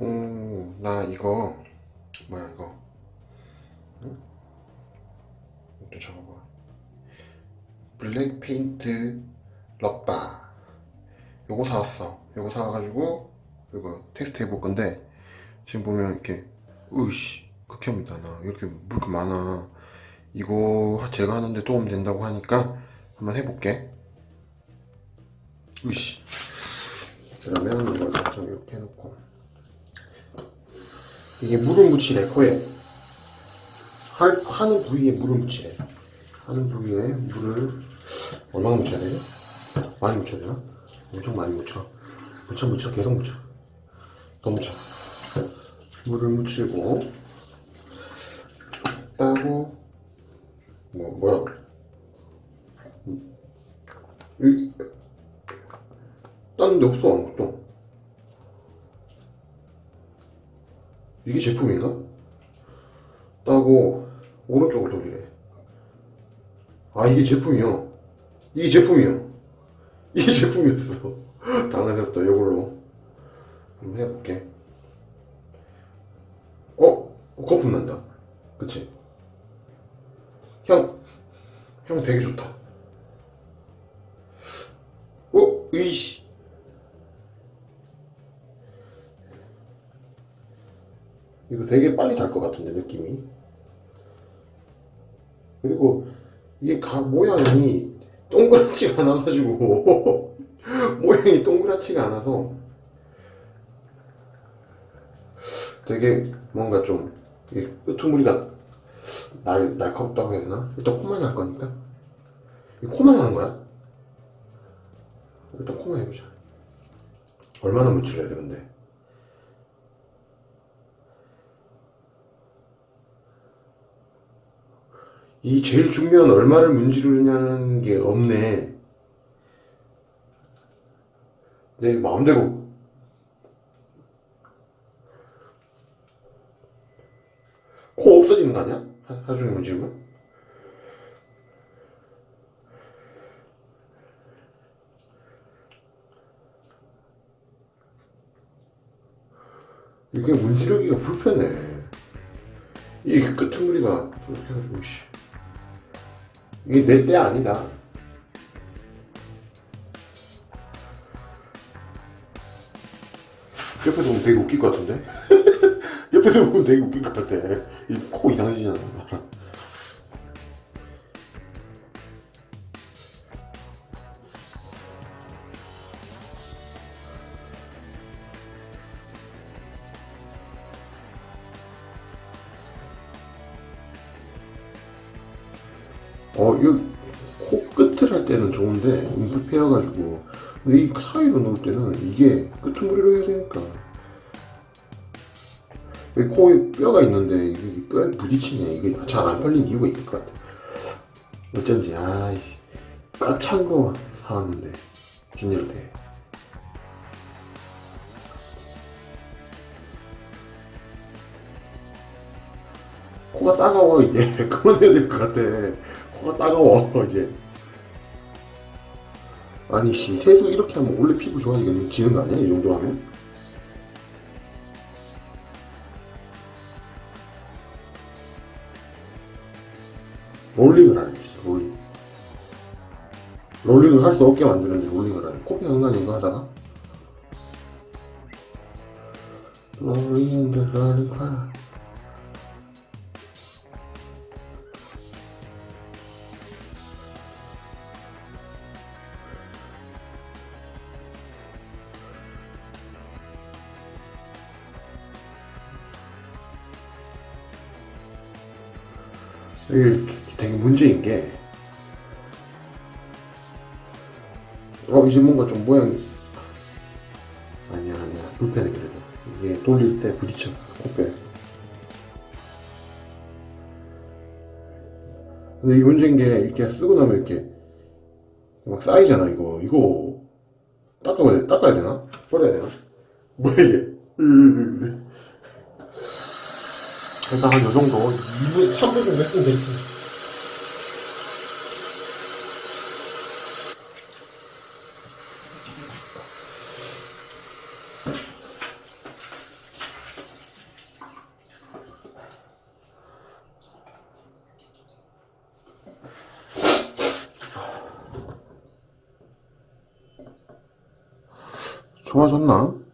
음, 나 이거 뭐야 이거? 응? 또 적어봐. 블랙 페인트 럭바. 요거 사왔어. 요거 사와가지고 이거 테스트 해볼 건데 지금 보면 이렇게 으이씨 극혐이다 나 이렇게 뭐 이렇게 많아. 이거 제가 하는데 도움 된다고 하니까 한번 해볼게. 으이씨. 그러면 이걸 좀 이렇게 해놓고 이게 물을 묻히래 코에 할, 하는 부위에 물을 묻히래 하는 부위에 물을 얼마나 묻혀야 되지? 많이 묻혀야 되나? 엄청 많이 묻혀 묻혀 묻혀 계속 묻혀 더 묻혀 물을 묻히고 따고 뭐 뭐야? 음. 이 땄는데 없어 아무것도 이게 제품인가? 따고 오른쪽을 돌리래 아 이게 제품이요? 이게 제품이요? 이게 제품이었어. 당황스럽다 이걸로. 한번 해볼게. 어? 거품 난다. 그치? 향, 향 되게 좋다. 어? 으이씨 이거 되게 빨리 달 것 같은데 느낌이 그리고 이게 가 모양이 동그랗지가 않아가지고 모양이 동그랗지가 않아서 되게 뭔가 좀 끄트머리가 날, 날카롭다고 해야 되나? 일단 코만 할 거니까 이 코만 하는 거야? 일단 코만 해보자 얼마나 돼 근데 이 제일 중요한 얼마를 문지르냐는 게 없네. 내 마음대로 코 없어지는 거 아니야? 하- 하루 종일 문지르면? 이게 문지르기가 불편해. 이게 끄트머리가 이렇게 해가지고 씨. 이게 내 때 아니다. 옆에서 보면 되게 웃길 것 같은데? 옆에서 보면 되게 웃길 것 같아. 이 코 이상해지잖아. 어, 이코 끝을 할 때는 좋은데, 불편해가지고. 근데 이 사이로 놓을 때는 이게 끄트머리로 해야 되니까. 여기 코에 뼈가 있는데, 이게 뼈에 부딪히네. 이게 잘 안 팔린 이유가 있을 것 같아. 어쩐지, 아이, 꽉찬 거 사왔는데, 진열돼. 코가 따가워, 이제. 그만해야 될 것 같아. 코가 따가워, 이제. 아니, 씨, 새도 이렇게 하면 원래 피부 좋아지겠는, 지는 거 아니야? 이 정도 하면? 롤링을 하네, 진짜, 롤링. 롤링을 할 수 없게 만드는데 롤링을 하네. 코피 하는 거 아닌가 하다가? 롤링, 롤링, 파. 이게 되게 문제인 게, 어, 이제 뭔가 좀 모양이, 아니야, 아니야. 불편해, 그래도. 이게 돌릴 때 부딪혀, 코뼈에. 근데 이 문제인 게, 이렇게 쓰고 나면 이렇게, 막 쌓이잖아, 이거. 이거, 닦아야, 돼, 닦아야 되나? 버려야 되나? 뭐야, 이게. 제가 한 요정도 2분 3분 정도 했으면 됐지 좋아졌나?